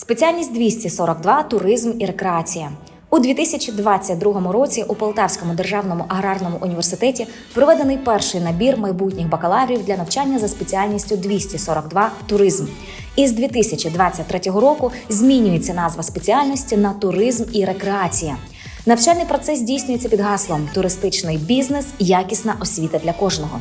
Спеціальність 242 туризм і рекреація. У 2022 році у Полтавському державному аграрному університеті проведений перший набір майбутніх бакалаврів для навчання за спеціальністю 242 туризм. І з 2023 року змінюється назва спеціальності на туризм і рекреація. Навчальний процес здійснюється під гаслом туристичний бізнес, якісна освіта для кожного.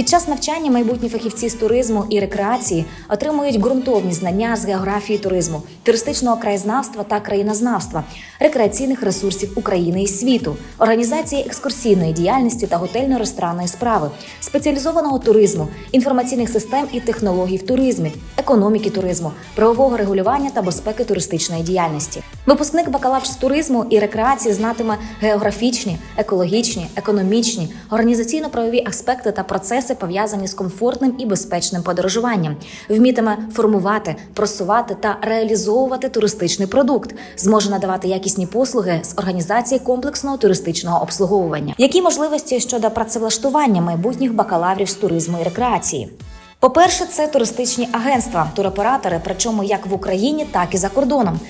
Під час навчання майбутні фахівці з туризму і рекреації отримують ґрунтовні знання з географії туризму, туристичного краєзнавства та країнознавства, рекреаційних ресурсів України і світу, організації екскурсійної діяльності та готельно-ресторанної справи, спеціалізованого туризму, інформаційних систем і технологій в туризмі, економіки туризму, правового регулювання та безпеки туристичної діяльності. Випускник бакалавр з туризму і рекреації знатиме географічні, екологічні, економічні, організаційно-правові аспекти та процеси, пов'язані з комфортним і безпечним подорожуванням, вмітиме формувати, просувати та реалізовувати туристичний продукт, зможе надавати якісні послуги з організації комплексного туристичного обслуговування. Які можливості щодо працевлаштування майбутніх бакалаврів з туризму і рекреації? По-перше, це туристичні агентства, туроператори, причому як в Україні, так і за кордоном.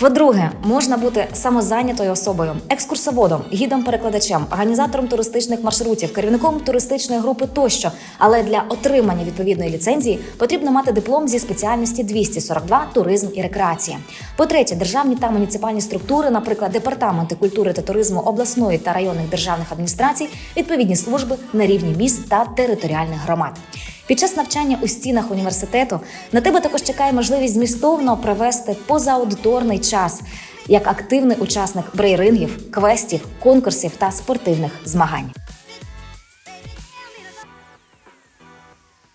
По-друге, можна бути самозайнятою особою, екскурсоводом, гідом-перекладачем, організатором туристичних маршрутів, керівником туристичної групи тощо. Але для отримання відповідної ліцензії потрібно мати диплом зі спеціальності 242 туризм і рекреація. По-третє, державні та муніципальні структури, наприклад, департаменти культури та туризму обласної та районних державних адміністрацій, відповідні служби на рівні міст та територіальних громад. Під час навчання у стінах університету на тебе також чекає можливість змістовно провести позааудиторний час як активний учасник брейрингів, квестів, конкурсів та спортивних змагань.